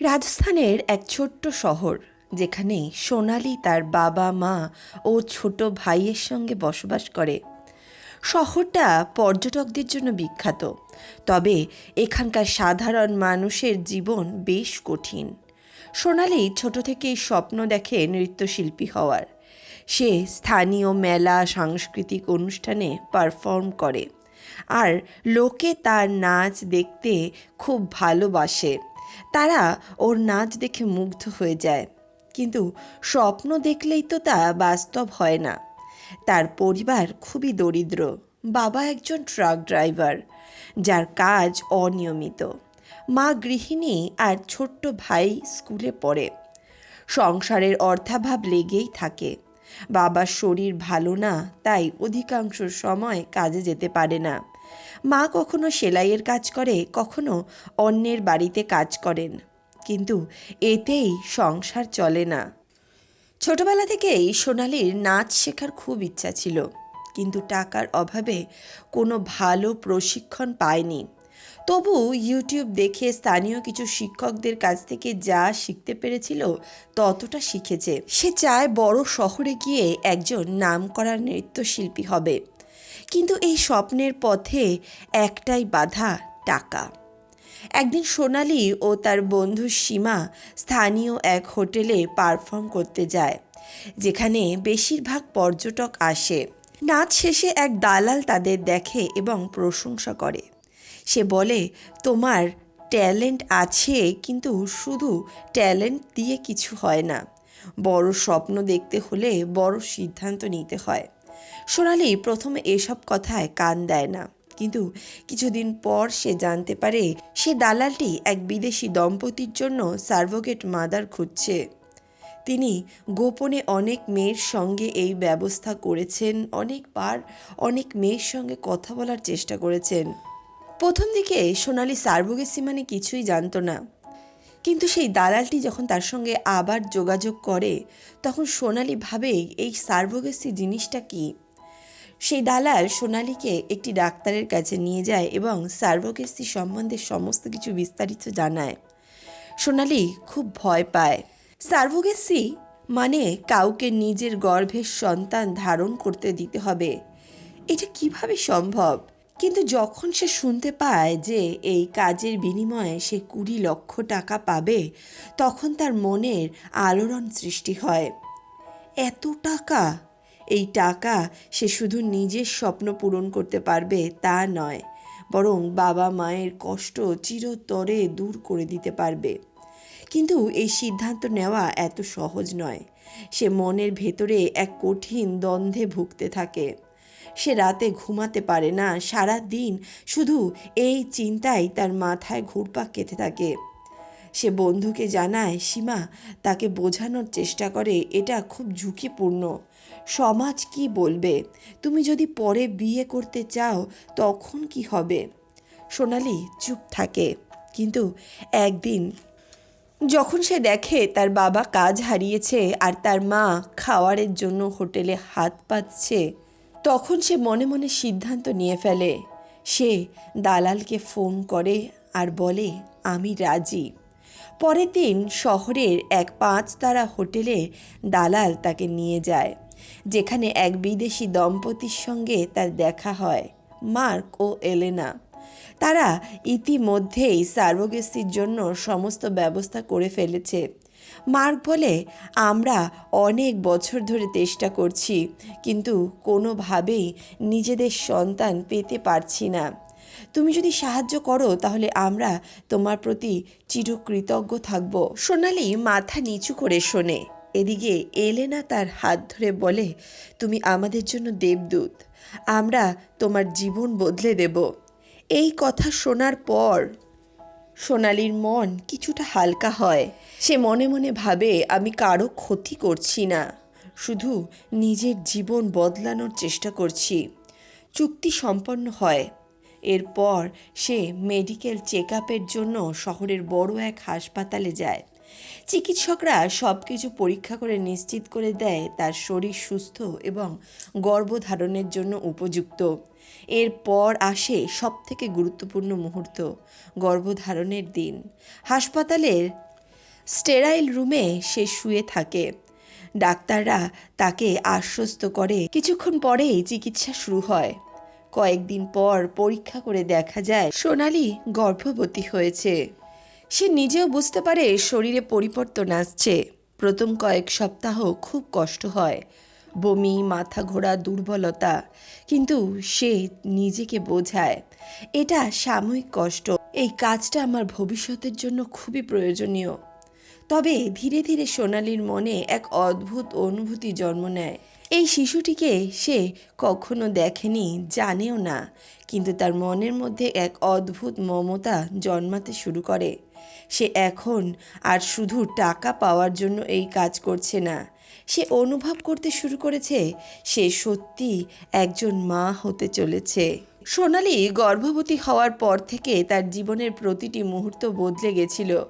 রাজস্থানের এক ছোট্ট শহর, যেখানে সোনালি তার বাবা, মা ও ছোট ভাইয়ের সঙ্গে বসবাস করে। শহরটা পর্যটকদের জন্য বিখ্যাত, তবে এখানকার সাধারণ মানুষের জীবন বেশ কঠিন। সোনালি ছোট থেকেই স্বপ্ন দেখে নৃত্যশিল্পী হওয়ার। সে স্থানীয় মেলা, সাংস্কৃতিক অনুষ্ঠানে পারফর্ম করে। আর লোকে তার নাচ দেখতে খুব ভালোবাসে। তারা ওর নাচ দেখে মুগ্ধ হয়ে যায়। কিন্তু স্বপ্ন দেখলেই তো তা বাস্তব হয় না। তার পরিবার খুবই দরিদ্র। বাবা একজন ট্রাক ড্রাইভার, যার কাজ অনিয়মিত। মা গৃহিণী আর ছোট্ট ভাই স্কুলে পড়ে। সংসারের অর্থাভাব লেগেই থাকে। বাবার শরীর ভালো না, তাই অধিকাংশ সময় কাজে যেতে পারে না। মা কখনো সেলাইয়ের কাজ করে, কখনো অন্যের বাড়িতে কাজ করেন। কিন্তু এতেই সংসার চলে না। ছোটবেলা থেকেই সোনালির নাচ শেখার খুব ইচ্ছা ছিল। কিন্তু টাকার অভাবে কোনো ভালো প্রশিক্ষণ পায়নি। তবু ইউটিউব দেখে স্থানীয় কিছু শিক্ষকদের কাছ থেকে যা শিখতে পেরেছিল, ততটা শিখেছে। সে চায় বড় শহরে গিয়ে একজন নাম নামকরা নৃত্যশিল্পী হবে। কিন্তু এই স্বপ্নের পথে একটাই বাধা, টাকা। একদিন সোনালি ও তার বন্ধু সীমা স্থানীয় এক হোটেলে পারফর্ম করতে যায়, যেখানে বেশিরভাগ পর্যটক আসে। নাচ শেষে এক দালাল তাদের দেখে এবং প্রশংসা করে। সে বলে, তোমার ট্যালেন্ট আছে, কিন্তু শুধু ট্যালেন্ট দিয়ে কিছু হয় না। বড় স্বপ্ন দেখতে হলে বড় সিদ্ধান্ত নিতে হয়। সোনালি প্রথমে এসব কথায় কান দেয় না। কিন্তু কিছুদিন পর সে জানতে পারে সে দালালটি এক বিদেশি দম্পতির জন্য সার্ভোগেট মাদার খুঁজছে। তিনি গোপনে অনেক মেয়ের সঙ্গে এই ব্যবস্থা করেছেন, অনেকবার অনেক মেয়ের সঙ্গে কথা বলার চেষ্টা করেছেন। প্রথম দিকে সোনালি সার্ভোগেসি মানে কিছুই জানতো না। কিন্তু সেই দালালটি যখন তার সঙ্গে আবার যোগাযোগ করে, তখন সোনালি ভাবে এই সার্ভোগেসি জিনিসটা কী? সেই দালাল সোনালিকে একটি ডাক্তারের কাছে নিয়ে যায় এবং সার্ভোগেসি সম্বন্ধে সমস্ত কিছু বিস্তারিত জানায়। সোনালি খুব ভয় পায়। সার্ভোগেসি মানে কাউকে নিজের গর্ভের সন্তান ধারণ করতে দিতে হবে। এটা কীভাবে সম্ভব? কিন্তু যখন সে শুনতে পায় যে এই কাজের বিনিময়ে সে কুড়ি লক্ষ টাকা পাবে, তখন তার মনের আলোড়ন সৃষ্টি হয়। এত টাকা? এই টাকা সে শুধু নিজের স্বপ্ন পূরণ করতে পারবে তা নয়, বরং বাবা মায়ের কষ্ট চিরতরে দূর করে দিতে পারবে। কিন্তু এই সিদ্ধান্ত নেওয়া এত সহজ নয়। সে মনের ভেতরে এক কঠিন দ্বন্দ্বে ভুগতে থাকে। সে রাতে ঘুমাতে পারে না, সারা দিন শুধু এই চিন্তাই তার মাথায় ঘুরপাক খেতে থাকে। সে বন্ধুকে জানায়, সীমা, তাকে বোঝানোর চেষ্টা করে, এটা খুব ঝুঁকিপূর্ণ। সমাজ কি বলবে? তুমি যদি পরে বিয়ে করতে চাও, তখন কি হবে? সোনালি চুপ থাকে। কিন্তু একদিন যখন সে দেখে তার বাবা কাজ হারিয়েছে আর তার মা খাওয়ারের জন্য হোটেলে হাত পাচ্ছে তখন সে মনে মনে সিদ্ধান্ত নিয়ে ফেলে। সে দালালকে ফোন করে আর বলে, আমি রাজি। পরের দিন শহরের এক পাঁচ তারা হোটেলে দালাল তাকে নিয়ে যায়। যেখানে এক বিদেশি দম্পতির সঙ্গে তার দেখা হয়, মার্ক ও এলেনা। তারা ইতিমধ্যেই সার্ভোগেসির জন্য সমস্ত ব্যবস্থা করে ফেলেছে। মার্ক বলে, আমরা অনেক বছর ধরে চেষ্টা করছি, কিন্তু কোনোভাবেই নিজেদের সন্তান পেতে পারছি না। তুমি যদি সাহায্য করো, তাহলে আমরা তোমার প্রতি চিরকৃতজ্ঞ থাকব। সোনালি মাথা নিচু করে শোনে। এদিকে এলেনা তার হাত ধরে বলে, তুমি আমাদের জন্য দেবদূত, আমরা তোমার জীবন বদলে দেব। এই কথা শোনার পর সোনালির মন কিছুটা হালকা হয়। সে মনে মনে ভাবে, আমি কারও ক্ষতি করছি না, শুধু নিজের জীবন বদলানোর চেষ্টা করছি। চুক্তি সম্পন্ন হয়। এরপর সে মেডিকেল চেক জন্য শহরের বড় এক হাসপাতালে যায়। চিকিৎসকরা সব কিছু পরীক্ষা করে নিশ্চিত করে দেয় তার শরীর সুস্থ এবং গর্ভধারণের জন্য উপযুক্ত। এরপর আসে সবথেকে গুরুত্বপূর্ণ মুহূর্ত, গর্ভধারণের দিন। হাসপাতালের স্টেরাইল রুমে সে শুয়ে থাকে। ডাক্তাররা তাকে আশ্বস্ত করে, কিছুক্ষণ পরেই চিকিৎসা শুরু হয়। কয়েকদিন পর পরীক্ষা করে দেখা যায়, সোনালি গর্ভবতী হয়েছে। সে নিজেও বুঝতে পারে শরীরে পরিবর্তন আসছে। প্রথম কয়েক সপ্তাহ খুব কষ্ট হয়। বমি, মাথা ঘোরা, দুর্বলতা। কিন্তু সে নিজেকে বোঝায়, এটা সাময়িক কষ্ট। এই কাজটা আমার ভবিষ্যতের জন্য খুবই প্রয়োজনীয়। তবে ধীরে ধীরে সোনালির মনে এক অদ্ভুত অনুভূতি জন্ম নেয়। এই শিশুটিকে সে কখনো দেখেনি, জানেও না। কিন্তু তার মনের মধ্যে এক অদ্ভুত মমতা জন্মাতে শুরু করে। সে এখন আর শুধু টাকা পাওয়ার জন্য এই কাজ করছে না। সে অনুভব করতে শুরু করেছে, সে সত্যি একজন মা হতে চলেছে। সোনালি গর্ভবতী হওয়ার পর থেকে তার জীবনের প্রতিটি মুহূর্ত বদলে গেছিল।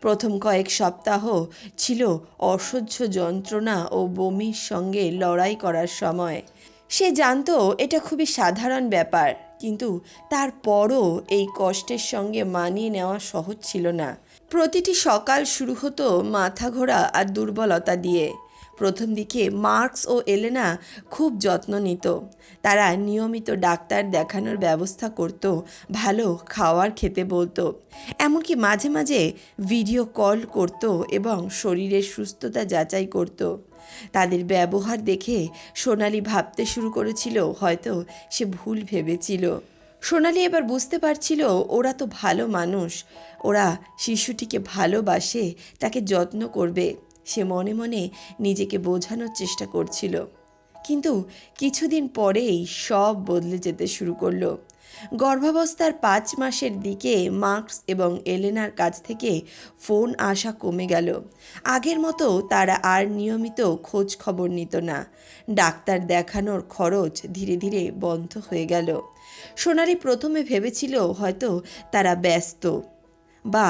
প্রথম কয়েক সপ্তাহ ছিল অসহ্য যন্ত্রণা ও বমির সঙ্গে লড়াই করার সময়। সে জানতো এটা খুবই সাধারণ ব্যাপার। কিন্তু তারপরও এই কষ্টের সঙ্গে মানিয়ে নেওয়া সহজ ছিল না। প্রতিটি সকাল শুরু হতো মাথা ঘোরা আর দুর্বলতা দিয়ে। প্রথম দিকে মার্কস ও এলেনা খুব যত্ন নিত। তারা নিয়মিত ডাক্তার দেখানোর ব্যবস্থা করত, ভালো খাওয়ার খেতে বলতো। এমনকি মাঝে মাঝে ভিডিও কল করত এবং শরীরের সুস্থতা যাচাই করত। তাদের ব্যবহার দেখে সোনালি ভাবতে শুরু করেছিল, হয়তো সে ভুল ভেবেছিল। সোনালি এবার বুঝতে পারছিল, ওরা তো ভালো মানুষ। ওরা শিশুটিকে ভালোবাসে, তাকে যত্ন করবে। সে মনে মনে নিজেকে বোঝানোর চেষ্টা করছিল। কিন্তু কিছুদিন পরেই সব বদলে যেতে শুরু করল। গর্ভাবস্থার পাঁচ মাসের দিকে মার্কস এবং এলেনার কাছ থেকে ফোন আসা কমে গেল। আগের মতো তারা আর নিয়মিত খোঁজ খবর নিত না। ডাক্তার দেখানোর খরচ ধীরে ধীরে বন্ধ হয়ে গেল। সোনালি প্রথমে ভেবেছিল হয়তো তারা ব্যস্ত বা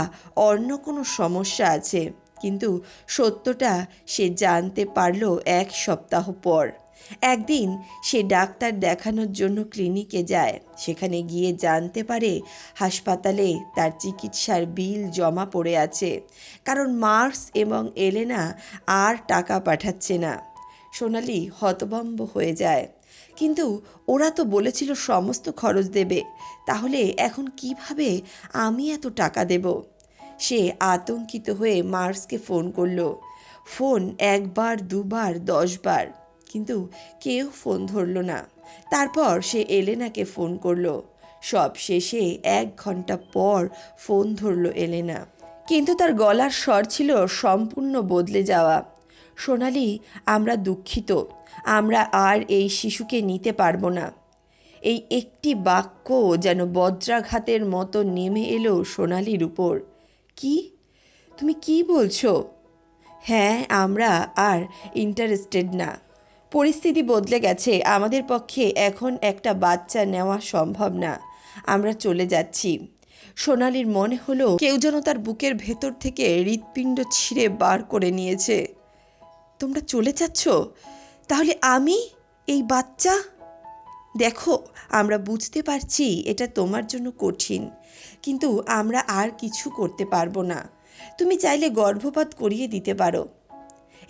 অন্য কোনো সমস্যা আছে, কিন্তু সত্যটা সে জানতে পারল এক সপ্তাহ পর। একদিন সে ডাক্তার দেখানোর জন্য ক্লিনিকে যায়। সেখানে গিয়ে জানতে পারে হাসপাতালে তার চিকিৎসার বিল জমা পড়ে আছে। কারণ মার্কস এবং এলেনা আর টাকা পাঠাচ্ছে না। সোনালি হতভম্ব হয়ে যায়। কিন্তু ওরা তো বলেছিল সমস্ত খরচ দেবে। তাহলে এখন কীভাবে আমি এত টাকা দেব? সে আতঙ্কিত হয়ে মার্কসকে ফোন করল। ফোন একবার, দুবার, দশবার। কিন্তু কেউ ফোন ধরলো না। তারপর সে এলেনাকে ফোন করল। সব শেষে এক ঘণ্টা পর ফোন ধরলো এলেনা। কিন্তু তার গলার স্বর ছিল সম্পূর্ণ বদলে যাওয়া। সোনালি, আমরা দুঃখিত। আমরা আর এই শিশুকে নিতে পারব না। এই একটি বাক্য যেন বজ্রাঘাতের মতো নেমে এলো সোনালির উপর। কি? তুমি কি বলছো? হ্যাঁ আমরা আর ইন্টারেস্টেড না। পরিস্থিতি বদলে গেছে। আমাদের পক্ষে এখন একটা বাচ্চা নেওয়া সম্ভব না। আমরা চলে যাচ্ছি। সোনালির মনে হলো কেউ যেন তার বুকের ভেতর থেকে হৃৎপিণ্ড ছিঁড়ে বার করে নিয়েছে। তোমরা চলে যাচ্ছ? তাহলে আমি? এই বাচ্চা? দেখো, আমরা বুঝতে পারছি এটা তোমার জন্য কঠিন, কিন্তু আমরা আর কিছু করতে পারব না। তুমি চাইলে গর্ভপাত করিয়ে দিতে পারো।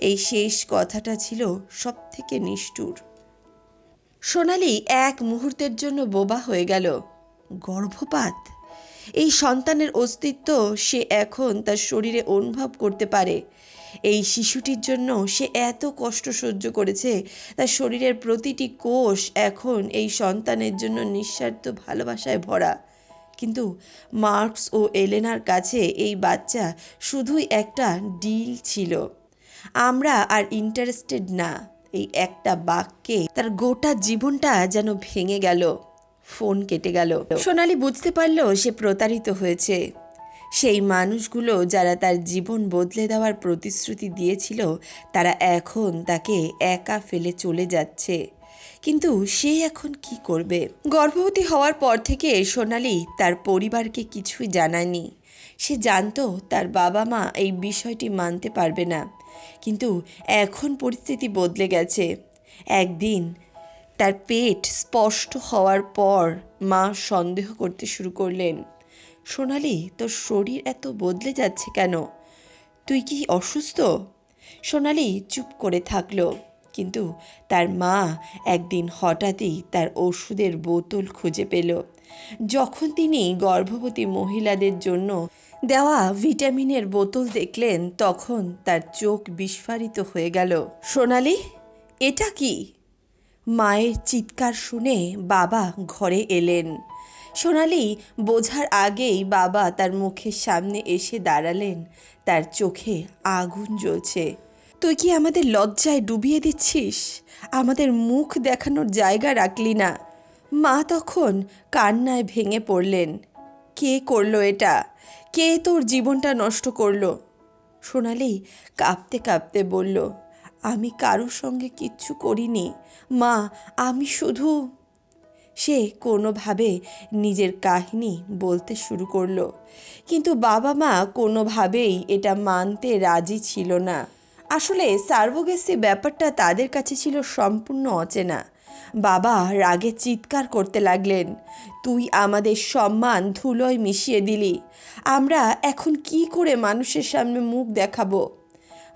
এই শেষ কথাটা ছিল সব থেকে নিষ্ঠুর। সোনালি এক মুহূর্তের জন্য বোবা হয়ে গেল। গর্ভপাত? এই সন্তানের অস্তিত্ব সে এখন তার শরীরে অনুভব করতে পারে। এই শিশুটির জন্য সে এত কষ্ট সহ্য করেছে, তার শরীরের প্রতিটি কোষ এখন এই সন্তানের জন্য নিঃস্বার্থ ভালোবাসায় ভরা। কিন্তু মার্কস ও এলেনার কাছে এই বাচ্চা শুধুই একটা ডিল ছিল। আমরা আর ইন্টারেস্টেড না। এই একটা বাক্যে তার গোটা জীবনটা যেন ভেঙে গেল, ফোন কেটে গেল। সোনালি বুঝতে পারল সে প্রতারিত হয়েছে। সেই মানুষগুলো যারা তার জীবন বদলে দেওয়ার প্রতিশ্রুতি দিয়েছিল, তারা এখন তাকে একা ফেলে চলে যাচ্ছে। কিন্তু সে এখন কি করবে? গর্ভবতী হওয়ার পর থেকে সোনালি তার পরিবারকে কিছুই জানায়নি। সে জানতো তার বাবা মা এই বিষয়টি মানতে পারবে না। কিন্তু এখন পরিস্থিতি বদলে গেছে। একদিন তার পেট স্পষ্ট হওয়ার পর মা সন্দেহ করতে শুরু করলেন। সোনালি, তোর শরীর এত বদলে যাচ্ছে কেন? তুই কি অসুস্থ? সোনালি চুপ করে থাকল। কিন্তু তার মা একদিন হঠাৎই তার ওষুধের বোতল খুঁজে পেল। যখন তিনি গর্ভবতী মহিলাদের জন্য দেওয়া ভিটামিনের বোতল দেখলেন, তখন তার চোখ বিস্ফারিত হয়ে গেল। সোনালি, এটা কি? মায়ের চিৎকার শুনে বাবা ঘরে এলেন। সোনালি, বোঝার আগেই বাবা তার মুখের সামনে এসে দাঁড়ালেন। তার চোখে আগুন জ্বলছে। তুই কি আমাদের লজ্জায় ডুবিয়ে দিচ্ছিস? আমাদের মুখ দেখানোর জায়গা রাখলি না। মা তখন কান্নায় ভেঙে পড়লেন। কে করল এটা? কে তোর জীবনটা নষ্ট করল? সোনালি কাঁপতে কাঁপতে বলল, আমি কারোর সঙ্গে কিচ্ছু করিনি। মা, আমি শুধু সে কোনোভাবে নিজের কাহিনী বলতে শুরু করল। কিন্তু বাবা মা কোনোভাবেই এটা মানতে রাজি ছিল না। আসলে সার্ভোগেসি ব্যাপারটা তাদের কাছে ছিল সম্পূর্ণ অচেনা। বাবা রাগে চিৎকার করতে লাগলেন, তুই আমাদের সম্মান ধুলোয় মিশিয়ে দিলি, আমরা এখন কি করে মানুষের সামনে মুখ দেখাবো?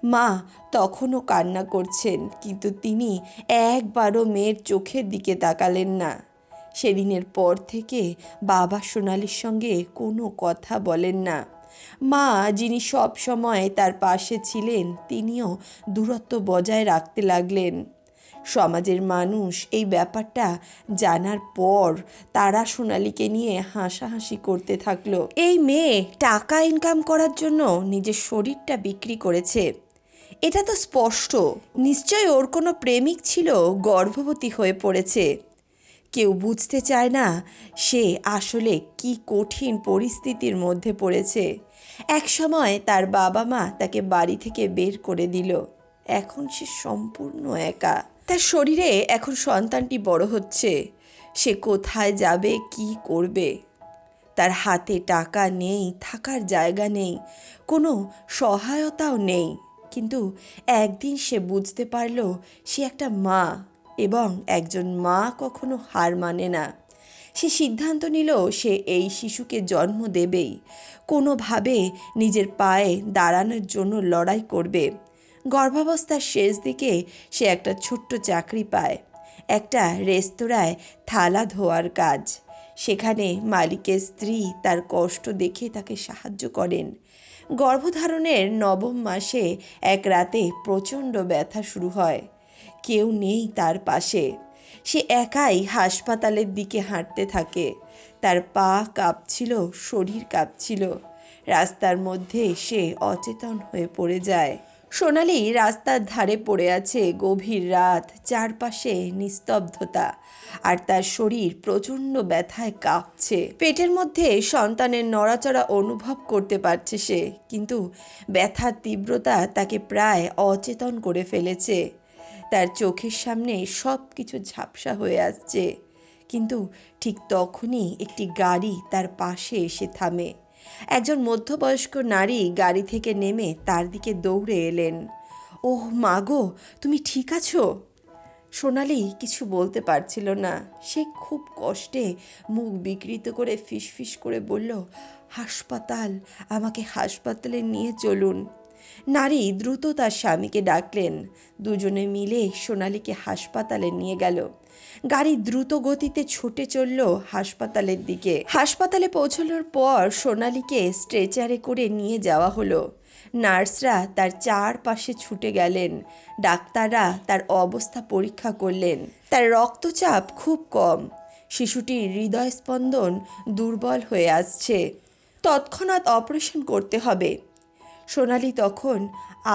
মা তখনও কান্না করছেন, কিন্তু তিনি একবারও মেয়ের চোখের দিকে তাকালেন না। সেদিনের পর থেকে বাবা সোনালির সঙ্গে কোনো কথা বলেন না। মা, যিনি সব সময় তার পাশে ছিলেন, তিনিও দূরত্ব বজায় রাখতে লাগলেন। সমাজের মানুষ এই ব্যাপারটা জানার পর তারা সোনালিকে নিয়ে হাসাহাসি করতে থাকল। এই মেয়ে টাকা ইনকাম করার জন্য নিজের শরীরটা বিক্রি করেছে। এটা তো স্পষ্ট। নিশ্চয় ওর কোনো প্রেমিক ছিল, গর্ভবতী হয়ে পড়েছে। কেউ বুঝতে চায় না সে আসলে কি কঠিন পরিস্থিতির মধ্যে পড়েছে। এক সময় তার বাবা মা তাকে বাড়ি থেকে বের করে দিল। এখন সে সম্পূর্ণ একা। তার শরীরে এখন সন্তানটি বড় হচ্ছে। সে কোথায় যাবে, কি করবে? তার হাতে টাকা নেই, থাকার জায়গা নেই, কোনো সহায়তাও নেই। কিন্তু একদিন সে বুঝতে পারল, সে একটা মা এবং একজন মা কখনো হার মানে না। সে সিদ্ধান্ত নিল সে এই শিশুকে জন্ম দেবেই। কোনোভাবে নিজের পায়ে দাঁড়ানোর জন্য লড়াই করবে। গর্ভাবস্থার শেষ দিকে সে একটা ছোট্ট চাকরি পায়। একটা রেস্তোরাঁয় থালা ধোয়ার কাজ। সেখানে মালিকের স্ত্রী তার কষ্ট দেখে তাকে সাহায্য করেন। গর্ভধারণের নবম মাসে এক রাতে প্রচণ্ড ব্যথা শুরু হয়। কেউ নেই তার পাশে। সে একাই হাসপাতালের দিকে হাঁটতে থাকে। তার পা কাঁপছিল, শরীর কাঁপছিল। রাস্তার মধ্যে সে অচেতন হয়ে পড়ে যায়। সোনালি রাস্তার ধারে পড়ে আছে গভীর রাত, চারপাশে নিস্তব্ধতা আর তার শরীর প্রচণ্ড ব্যথায় কাঁপছে। পেটের মধ্যে সন্তানের নড়াচড়া অনুভব করতে পারছে সে, কিন্তু ব্যথার তীব্রতা তাকে প্রায় অচেতন করে ফেলেছে। তার চোখের সামনে সব কিছু ঝাপসা হয়ে আসছে। কিন্তু ঠিক তখনই একটি গাড়ি তার পাশে এসে থামে। একজন মধ্যবয়স্ক নারী গাড়ি থেকে নেমে তার দিকে দৌড়ে এলেন। ওহ মাগো তুমি ঠিক আছো? সোনালি কিছু বলতে পারছিল না। সে খুব কষ্টে মুখ বিকৃত করে ফিসফিস করে বলল, হাসপাতাল, আমাকে হাসপাতালে নিয়ে চলুন। নারী দ্রুত তার স্বামীকে ডাকলেন। দুজনে মিলে সোনালীকে হাসপাতালে নিয়ে গেল। গাড়ি দ্রুত গতিতে ছুটে চলল হাসপাতালের দিকে। হাসপাতালে পৌঁছানোর পর সোনালীকে স্ট্রেচারে করে নিয়ে যাওয়া হলো। নার্সরা তার চারপাশে ছুটে গেলেন। ডাক্তাররা তার অবস্থা পরীক্ষা করলেন। তার রক্তচাপ খুব কম। শিশুটির হৃদয়স্পন্দন দুর্বল হয়ে আসছে। তৎক্ষণাৎ অপারেশন করতে হবে। সোনালি তখন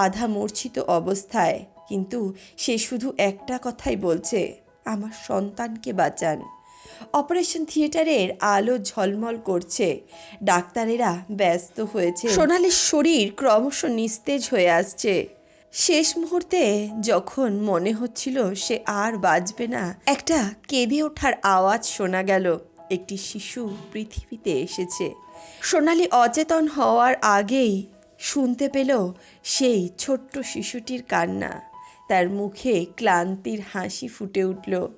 আধা মূর্ছিত অবস্থায়, কিন্তু সে শুধু একটা কথাই বলছে, আমার সন্তানকে বাঁচান। অপারেশন থিয়েটারের আলো ঝলমল করছে, ডাক্তারেরা ব্যস্ত হয়েছে। সোনালির শরীর ক্রমশ নিস্তেজ হয়ে আসছে। শেষ মুহূর্তে যখন মনে হচ্ছিল সে আর বাঁচবে না, একটা কেঁদে ওঠার আওয়াজ শোনা গেল, একটি শিশু পৃথিবীতে এসেছে। সোনালি অচেতন হওয়ার আগেই শুনতে পেল সেই ছোট্ট শিশুটির কান্না। তার মুখে ক্লান্তির হাসি ফুটে উঠল।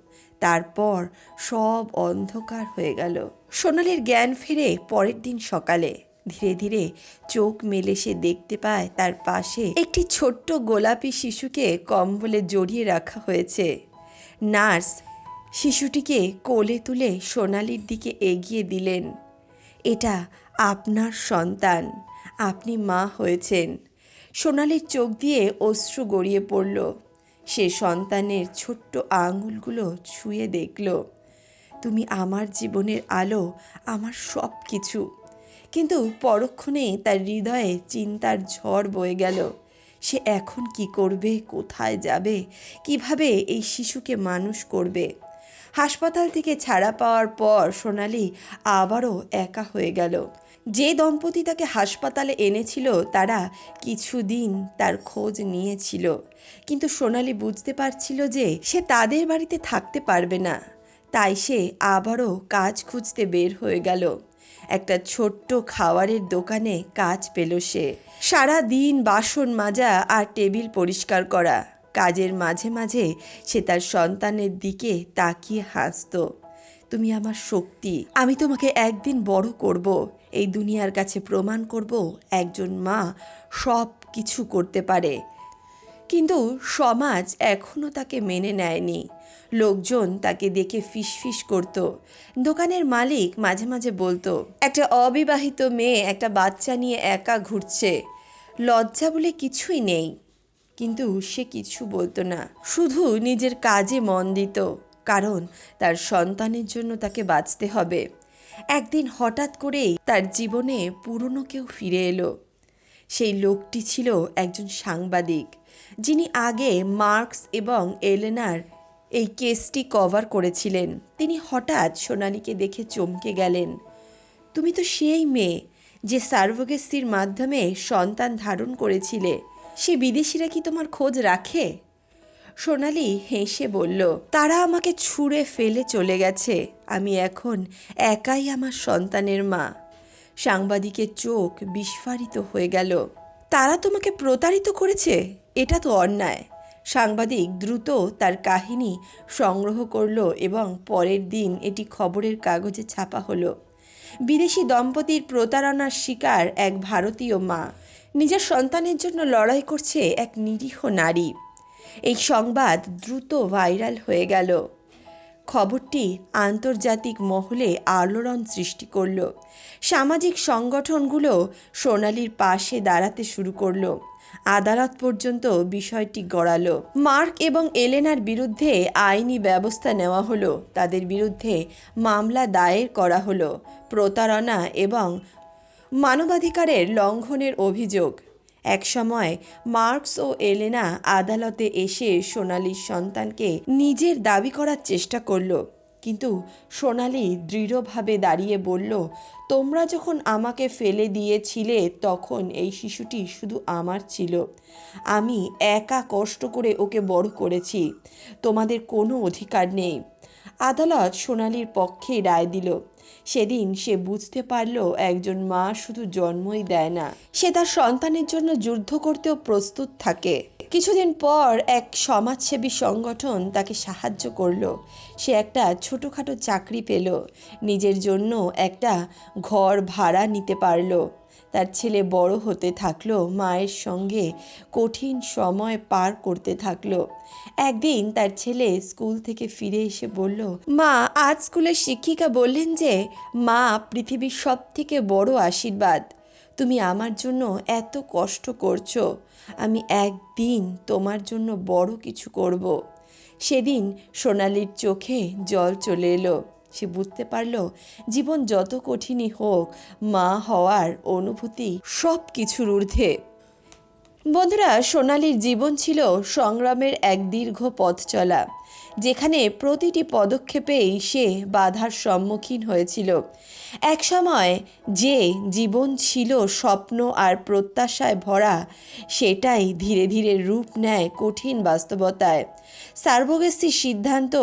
তারপর সব অন্ধকার হয়ে গেল। সোনালির জ্ঞান ফিরে পরের দিন সকালে। ধীরে ধীরে চোখ মেলে সে দেখতে পায় তার পাশে একটি ছোট্ট গোলাপি শিশুকে কম্বলে জড়িয়ে রাখা হয়েছে। নার্স, শিশুটিকে কোলে তুলে সোনালির দিকে এগিয়ে দিলেন। এটা আপনার সন্তান। আপনি মা হয়েছেন। সোনালির চোখ দিয়ে অশ্রু গড়িয়ে পড়ল। সে সন্তানের ছোট্ট আঙুলগুলো ছুঁয়ে দেখল। তুমি আমার জীবনের আলো, আমার সব কিছু কিন্তু পরক্ষণে তার হৃদয়ে চিন্তার ঝড় বয়ে গেল। সে এখন কি করবে, কোথায় যাবে, কীভাবে এই শিশুকে মানুষ করবে? হাসপাতাল থেকে ছাড়া পাওয়ার পর সোনালি আবারও একা হয়ে গেল। যে দম্পতি তাকে হাসপাতালে এনেছিল, তারা কিছুদিন তার খোঁজ নিয়েছিল। কিন্তু সোনালি বুঝতে পারছিল যে সে তাদের বাড়িতে থাকতে পারবে না। তাই সে আবারও কাজ খুঁজতে বের হয়ে গেল। একটা ছোট্ট খাবারের দোকানে কাজ পেল সে। সারা দিন বাসন মাজা আর টেবিল পরিষ্কার করা। কাজের মাঝে মাঝে সে তার সন্তানের দিকে তাকিয়ে হাসত। তুমি আমার শক্তি, আমি তোমাকে একদিন বড় করব। এই দুনিয়ার কাছে প্রমাণ করব একজন মা সব কিছু করতে পারে। কিন্তু সমাজ এখনও তাকে মেনে নেয়নি। লোকজন তাকে দেখে ফিসফিস করত। দোকানের মালিক মাঝে মাঝে বলতো, একটা অবিবাহিত মেয়ে একটা বাচ্চা নিয়ে একা ঘুরছে। লজ্জা বলে কিছুই নেই। কিন্তু সে কিছু বলতো না। শুধু নিজের কাজে মন দিত, কারণ তার সন্তানের জন্য তাকে বাঁচতে হবে। একদিন হঠাৎ করেই তার জীবনে পুরনো কেউ ফিরে এলো। সেই লোকটি ছিল একজন সাংবাদিক, যিনি আগে মার্কস এবং এলেনার এই কেসটি কভার করেছিলেন। তিনি হঠাৎ সোনালীকে দেখে চমকে গেলেন। তুমি তো সেই মেয়ে যে সার্ভোগেসির মাধ্যমে সন্তান ধারণ করেছিলে। সে বিদেশিরা কি তোমার খোঁজ রাখে? সোনালি হেসে বলল, তারা আমাকে ছুঁড়ে ফেলে চলে গেছে। আমি এখন একাই আমার সন্তানের মা। সাংবাদিকের চোখ বিস্ফারিত হয়ে গেল। তারা তোমাকে প্রতারিত করেছে? এটা তো অন্যায়। সাংবাদিক দ্রুত তার কাহিনী সংগ্রহ করল এবং পরের দিন এটি খবরের কাগজে ছাপা হলো। বিদেশি দম্পতির প্রতারণার শিকার এক ভারতীয় মা। নিজের সন্তানের জন্য লড়াই করছে এক নিরীহ নারী। এই সংবাদ দ্রুত ভাইরাল হয়ে গেল। খবরটি আন্তর্জাতিক মহলে আলোড়ন সৃষ্টি করল। সামাজিক সংগঠনগুলো সোনালির পাশে দাঁড়াতে শুরু করল। আদালত পর্যন্ত বিষয়টি গড়ালো। মার্ক এবং এলেনার বিরুদ্ধে আইনি ব্যবস্থা নেওয়া হলো। তাদের বিরুদ্ধে মামলা দায়ের করা হলো। প্রতারণা এবং মানবাধিকারের লঙ্ঘনের অভিযোগ। একসময় মার্কস ও এলেনা আদালতে এসে সোনালির সন্তানকে নিজের দাবি করার চেষ্টা করল। কিন্তু সোনালি দৃঢ়ভাবে দাঁড়িয়ে বলল, তোমরা যখন আমাকে ফেলে দিয়েছিলে, তখন এই শিশুটি শুধু আমার ছিল। আমি একা কষ্ট করে ওকে বড় করেছি। তোমাদের কোনো অধিকার নেই। আদালত সোনালির পক্ষেই রায় দিল। সেদিন সে বুঝতে পারল একজন মা শুধু জন্মই দেয় না, সে তার সন্তানের জন্য যুদ্ধ করতেও প্রস্তুত থাকে। কিছুদিন পর এক সমাজসেবী সংগঠন তাকে সাহায্য করল। সে একটা ছোটোখাটো চাকরি পেল। নিজের জন্য একটা ঘর ভাড়া নিতে পারল। তার ছেলে বড় হতে থাকল, মায়ের সঙ্গে কঠিন সময় পার করতে থাকল। একদিন তার ছেলে স্কুল থেকে ফিরে এসে বলল, মা, আজ স্কুলের শিক্ষিকা বললেন যে, মা পৃথিবীর সব থেকে বড় আশীর্বাদ। তুমি আমার জন্য এত কষ্ট করছ। আমি একদিন তোমার জন্য বড় কিছু করব। সেদিন সোনালির চোখে জল চলে এলো। সে বুঝতে পারল জীবন যত কঠিনই হোক, মা হওয়ার অনুভূতি সব কিছুর ঊর্ধ্বে। বন্ধুরা, সোনালির জীবন ছিল সংগ্রামের এক দীর্ঘ পথ চলা। যেখানে প্রতিটি পদক্ষেপেই সে বাধার সম্মুখীন হয়েছিল। এক সময় যে জীবন ছিল স্বপ্ন আর প্রত্যাশায় ভরা, সেটাই ধীরে ধীরে রূপ নেয় কঠিন বাস্তবতায়। সার্ভোগেসির সিদ্ধান্ত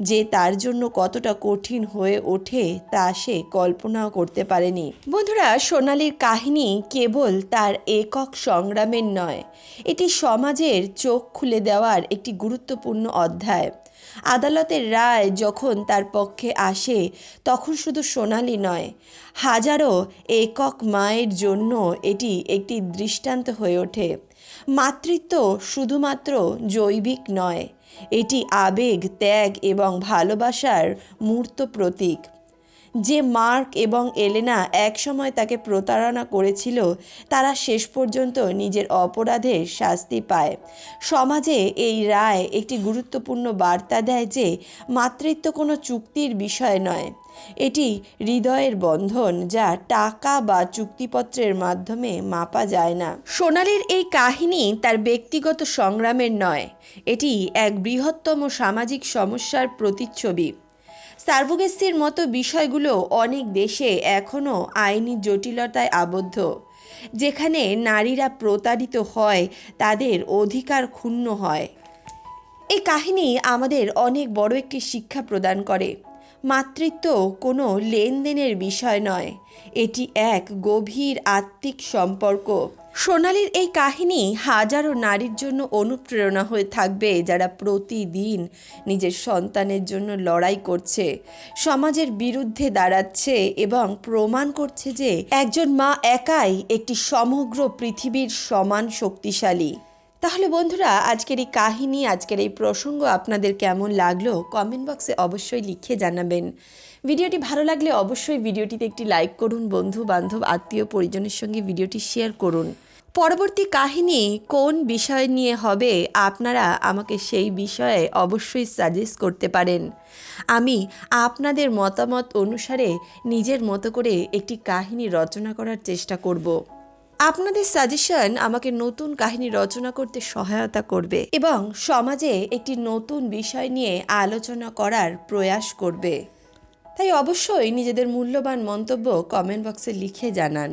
যে তার জন্য কতটা কঠিন হয়ে ওঠে, তা সে কল্পনাও করতে পারেনি। বন্ধুরা, সোনালির কাহিনী কেবল তার একক সংগ্রামের নয়, এটি সমাজের চোখ খুলে দেওয়ার একটি গুরুত্বপূর্ণ অধ্যায়। আদালতের রায় যখন তার পক্ষে আসে, তখন শুধু সোনালি নয়, হাজারো একক মায়ের জন্য এটি একটি দৃষ্টান্ত হয়ে ওঠে। মাতৃত্ব শুধুমাত্র জৈবিক নয়, এটি আবেগ, ত্যাগ এবং ভালোবাসার মূর্ত প্রতীক। যে মার্ক এবং এলেনা একসময় তাকে প্রতারণা করেছিল, তারা শেষ পর্যন্ত নিজের অপরাধের শাস্তি পায়। সমাজে এই রায় একটি গুরুত্বপূর্ণ বার্তা দেয় যে, মাতৃত্ব কোনো চুক্তির বিষয় নয়। এটি হৃদয়ের বন্ধন যা টাকা বা চুক্তিপত্রের মাধ্যমে মাপা যায় না। সোনালির এই কাহিনী তার ব্যক্তিগত সংগ্রামের নয়। এটি এক বৃহত্তম সামাজিক সমস্যার প্রতিচ্ছবি। সার্ভোগেসির মতো বিষয়গুলো অনেক দেশে এখনও আইনি জটিলতায় আবদ্ধ। যেখানে নারীরা প্রতারিত হয়, তাদের অধিকার ক্ষুণ্ণ হয়। এই কাহিনী আমাদের অনেক বড় একটি শিক্ষা প্রদান করে। মাতৃত্ব কোনো লেনদেনের বিষয় নয়। এটি এক গভীর আত্মিক সম্পর্ক। সোনালির এই কাহিনী হাজারো নারীর জন্য অনুপ্রেরণা হয়ে থাকবে, যারা প্রতিদিন নিজের সন্তানের জন্য লড়াই করছে, সমাজের বিরুদ্ধে দাঁড়াচ্ছে এবং প্রমাণ করছে যে একজন মা একাই একটি সমগ্র পৃথিবীর সমান শক্তিশালী। তাহলে বন্ধুরা, আজকের এই কাহিনী, আজকের এই প্রসঙ্গ আপনাদের কেমন লাগল? কমেন্ট বক্সে অবশ্যই লিখে জানাবেন। ভিডিওটি ভালো লাগলে অবশ্যই ভিডিওটিতে একটি লাইক করুন বন্ধু বান্ধব আত্মীয় পরিজনের সঙ্গে ভিডিওটি শেয়ার করুন। পরবর্তী কাহিনী কোন বিষয় নিয়ে হবে আপনারা আমাকে সেই বিষয়ে অবশ্যই সাজেস্ট করতে পারেন। আমি আপনাদের মতামত অনুসারে নিজের মতো করে একটি কাহিনী রচনা করার চেষ্টা করব। আপনাদের সাজেশন আমাকে নতুন কাহিনী রচনা করতে সহায়তা করবে এবং সমাজে একটি নতুন বিষয় নিয়ে আলোচনা করার প্রয়াস করবে। তাই অবশ্যই নিজেদের মূল্যবান মন্তব্য কমেন্ট বক্সে লিখে জানান।